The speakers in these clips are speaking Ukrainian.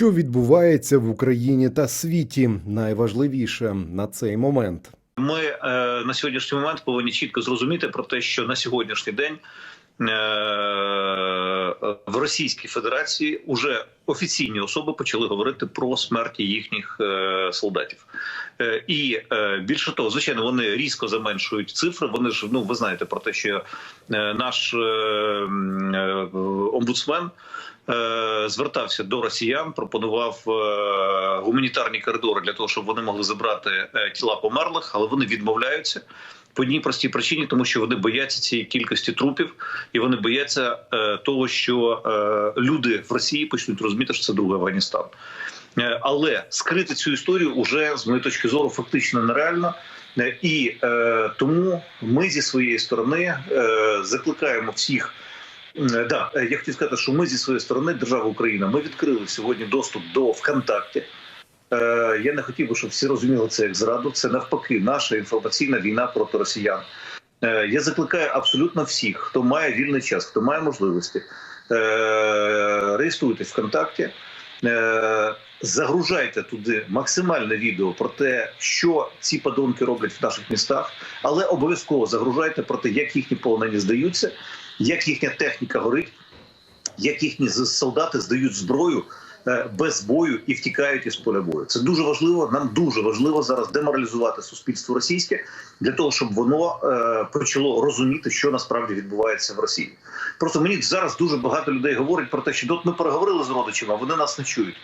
Що відбувається в Україні та світі? Найважливіше на цей момент. Ми е, на сьогоднішній момент повинні чітко зрозуміти про те, що на сьогоднішній день е, в Російській Федерації вже офіційні особи почали говорити про смерті їхніх е, солдатів. Е, і е, більше того, звичайно, вони різко заменшують цифри. Вони ж ну ви знаєте про те, що е, наш омбудсмен. Звертався до росіян, пропонував гуманітарні коридори для того, щоб вони могли забрати тіла померлих, але вони відмовляються по одній простій причині, тому що вони бояться цієї кількості трупів, і вони бояться того, що люди в Росії почнуть розуміти, що це другий Афганістан. Е, Але скрити цю історію уже з моєї точки зору фактично нереально. Е, І е, тому ми зі своєї сторони е, закликаємо всіх. Е, Да, я хотів сказати, що ми зі своєї сторони, держава Україна, ми відкрили сьогодні доступ до ВКонтакті. Е, Я не хотів би, щоб всі розуміли це як зраду. Це навпаки наша інформаційна війна проти росіян. Е, Я закликаю абсолютно всіх, хто має вільний час, хто має можливості, е, реєструйтесь ВКонтакті, загружайте туди максимальне відео про те, що ці подонки роблять в наших містах, але обов'язково загружайте про те, як їхні полонені здаються, як їхня техніка горить, як їхні солдати здають зброю е, без бою і втікають із поля бою. Це дуже важливо. Нам дуже важливо зараз деморалізувати суспільство російське для того, щоб воно е, почало розуміти, що насправді відбувається в Росії. Просто мені зараз дуже багато людей говорять про те, що от ми переговорили з родичами, вони нас не чують.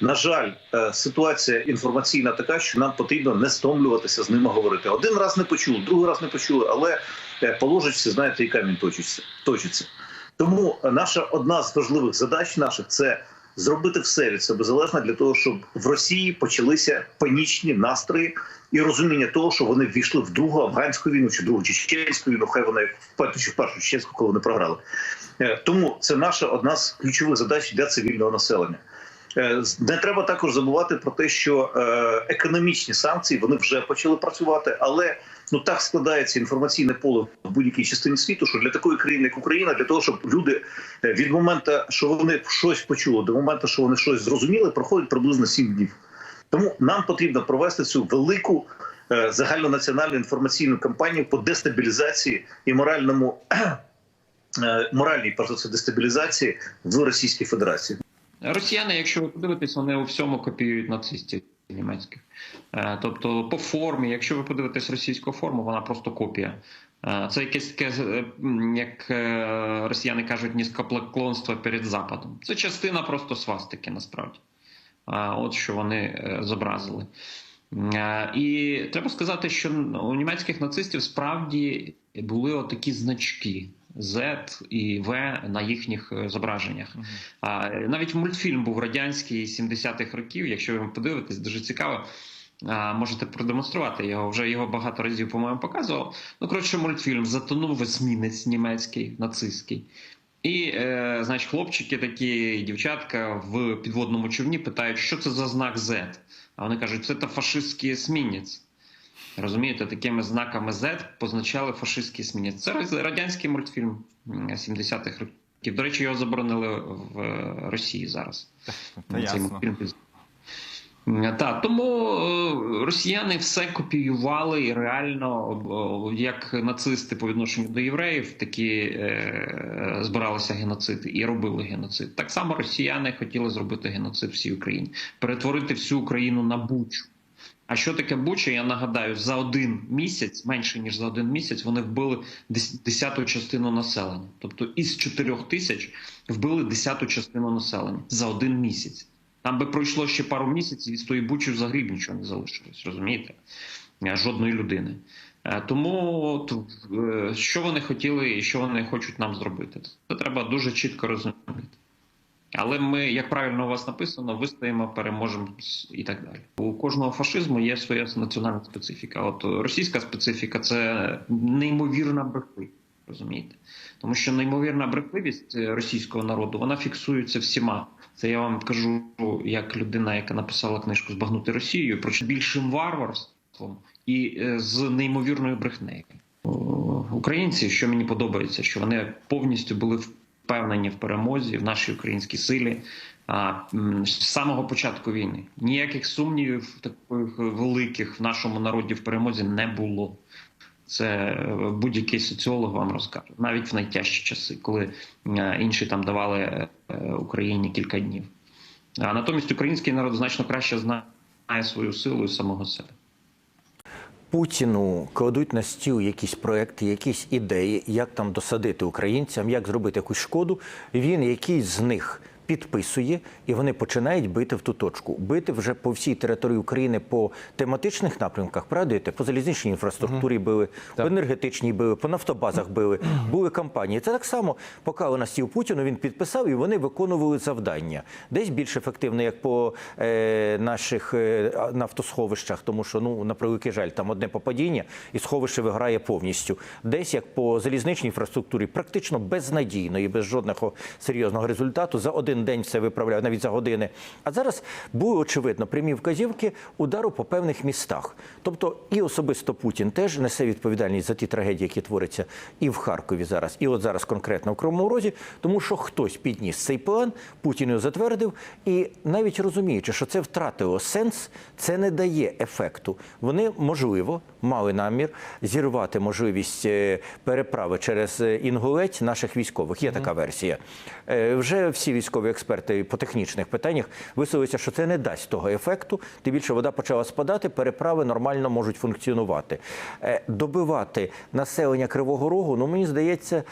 На жаль, е, ситуація інформаційна така, що нам потрібно не стомлюватися з ними говорити. Один раз не почули, другий раз не почули, але е, положиться, знаєте, і камінь точиться. Тому наша одна з важливих задач наших це зробити все від себе залежне для того, щоб в Росії почалися панічні настрої і розуміння того, що вони ввійшли в другу афганську війну чи другу чеченську війну. Хай вона чи в першу чеченську, коли вони програли. Е, Тому це наша одна з ключових задач для цивільного населення. Не треба також забувати про те, що е, економічні санкції вони вже почали працювати, але ну так складається інформаційне поле в будь-якій частині світу, що для такої країни, як Україна, для того, щоб люди е, від моменту, що вони щось почули, до моменту, що вони щось зрозуміли, проходить приблизно 7 днів. Тому нам потрібно провести цю велику е, загальнонаціональну інформаційну кампанію по дестабілізації і моральному моральній перш дестабілізації в Російській Федерації. Росіяни, якщо ви подивитесь, вони у всьому копіюють нацистів німецьких. Е, Тобто, по формі, якщо ви подивитесь російську форму, вона просто копія. Е, Це якесь таке, е, як росіяни кажуть, низькопоклонство перед Западом. Це частина просто свастики, насправді. От що вони зобразили. І треба сказати, що у німецьких нацистів справді були отакі значки Z і В на їхніх е, зображеннях. А, навіть мультфільм був радянський 70-х років. Якщо ви подивитесь, дуже цікаво. А, можете продемонструвати його. Вже його багато разів, по-моєму, показував. Ну, коротше, мультфільм затонув есмінець німецький, нацистський. І, е, значить, хлопчики такі, дівчатка в підводному човні питають, що це за знак Z. А вони кажуть, це та фашистський есмінець. Розумієте, такими знаками Z позначали фашистський есмінець. Це радянський мультфільм м, 70-х років. До речі, його заборонили в е, Росії зараз. Та ясно. Так, тому е, росіяни все копіювали і реально, як нацисти по відношенню до євреїв, такі е, збиралися геноцид і робили геноцид. Так само росіяни хотіли зробити геноцид всій Україні, перетворити всю Україну на бучу. А що таке Буча? Я нагадаю, за один місяць, менше ніж за один місяць, вони вбили десяту частину населення. Тобто із чотирьох тисяч вбили десяту частину населення за один місяць. Там би пройшло ще пару місяців, і з тої бучі взагалі б нічого не залишилось, розумієте? Е, Жодної людини. Е, Тому е, що вони хотіли і що вони хочуть нам зробити, це треба дуже чітко розуміти. Але ми, як правильно у вас написано, вистоїмо, переможемо і так далі. У кожного фашизму є своя національна специфіка. От російська специфіка це неймовірна брехливість, розумієте? Тому що неймовірна брехливість російського народу вона фіксується всіма. Це я вам кажу як людина, яка написала книжку Збагнути Росію про більшим варварством і е, з неймовірною брехнею. Українці, що мені подобається, що вони повністю були впевнені в перемозі в нашій українській силі. А з самого початку війни ніяких сумнівів таких великих в нашому народі в перемозі не було. Це е, будь-який соціолог вам розкаже, навіть в найтяжчі часи, коли е, інші там давали е, Україні кілька днів. А натомість український народ значно краще знає свою силу і самого себе. Путіну кладуть на стіл якісь проекти, якісь ідеї, як там досадити українцям, як зробити якусь шкоду. Він якийсь з них підписує, і вони починають бити в ту точку. Бити вже по всій території України по тематичних напрямках. Пригадуєте, по залізничній інфраструктурі били, по енергетичній били, по нафтобазах били, були кампанії. Це так само поклали на стіл Путіну. Він підписав і вони виконували завдання. Десь більш ефективно, як по е, наших е, нафтосховищах, тому що ну на превеликий жаль, там одне попадіння, і сховище виграє повністю. Десь як по залізничній інфраструктурі, практично безнадійно і без жодного серйозного результату. За один день все виправляє, навіть за години. А зараз були очевидно прямі вказівки удару по певних містах. Тобто, і особисто Путін теж несе відповідальність за ті трагедії, які творяться і в Харкові зараз, і от зараз конкретно в Кривому Розі, тому що хтось підніс цей план, Путін його затвердив, і навіть розуміючи, що це втратило сенс, це не дає ефекту. Вони можливо мали намір зірвати можливість е, переправи через е, Інгулець наших військових. Є така версія. Е, Вже всі військові експерти по технічних питаннях висловилися, що це не дасть того ефекту. Тим більше вода почала спадати, переправи нормально можуть функціонувати. Е, Добивати населення Кривого Рогу, ну мені здається.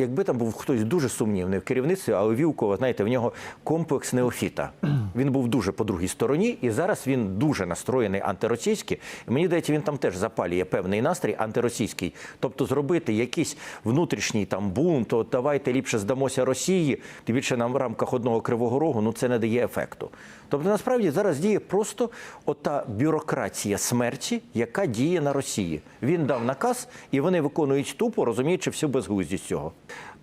Якби там був хтось дуже сумнівний в керівництві, але Вілкова, знаєте, в нього комплекс неофіта. Він був дуже по другій стороні, і зараз він дуже настроєний антиросійськи. І мені здається, він там теж запалює певний настрій антиросійський. Тобто зробити якийсь внутрішній там бунт, от давайте ліпше здамося Росії, тим більше нам в рамках одного кривого рогу, ну це не дає ефекту. Тобто, насправді зараз діє просто ота бюрократія смерті, яка діє на Росії. Він дав наказ, і вони виконують тупо, розуміючи всю безглуздість цього.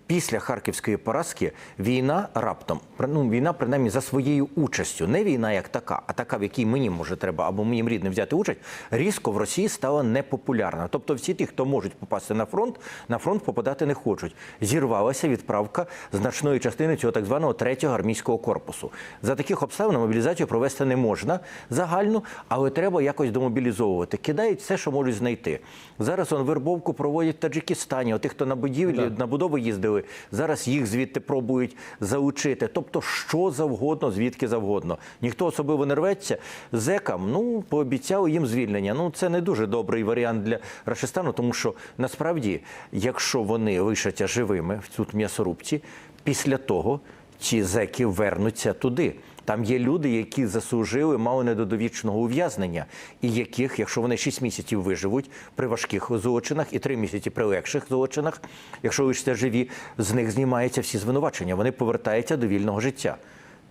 Після харківської поразки війна раптом, ну війна принаймні за своєю участю, не війна як така, а така, в якій мені може треба або моїм рідним взяти участь, різко в Росії стала непопулярна. Тобто, всі ті, хто можуть попасти на фронт, на фронт попадати не хочуть. Зірвалася відправка значної частини цього так званого третього армійського корпусу. За таких обставин мобілізацію провести не можна загальну, але треба якось домобілізовувати. Кидають все, що можуть знайти. Зараз он вербовку проводять в Таджикистані. От тих, хто на будівлі на будову їздили, зараз їх звідти пробують залучити. Тобто, що завгодно, звідки завгодно. Ніхто особливо не рветься. Зекам ну пообіцяли їм звільнення. Ну це не дуже добрий варіант для Рашистану, тому що насправді, якщо вони лишаться живими в тут м'ясорубці, після того ці зеки вернуться туди. Там є люди, які заслужили мало не до довічного ув'язнення, і яких, якщо вони 6 місяців виживуть при важких злочинах і 3 місяці при легших злочинах, якщо лишаться живі, з них знімаються всі звинувачення. Вони повертаються до вільного життя.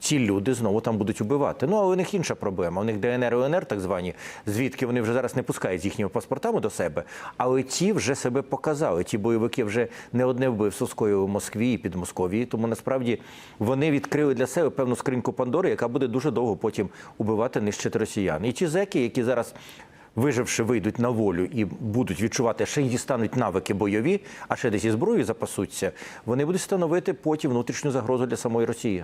Ці люди знову там будуть убивати. Ну, але у них інша проблема. У них ДНР і ЛНР, так звані, звідки вони вже зараз не пускають з їхніми паспортами до себе. Але ті вже себе показали. Ті бойовики вже не одне вбивство скоїли в Москві і під Московією. Тому насправді вони відкрили для себе певну скриньку Пандори, яка буде дуже довго потім убивати, нищити росіян. І ті зеки, які зараз. Виживши, вийдуть на волю і будуть відчувати, що їм дістануть навики бойові, а ще десь і зброю запасуться. Вони будуть становити потім внутрішню загрозу для самої Росії.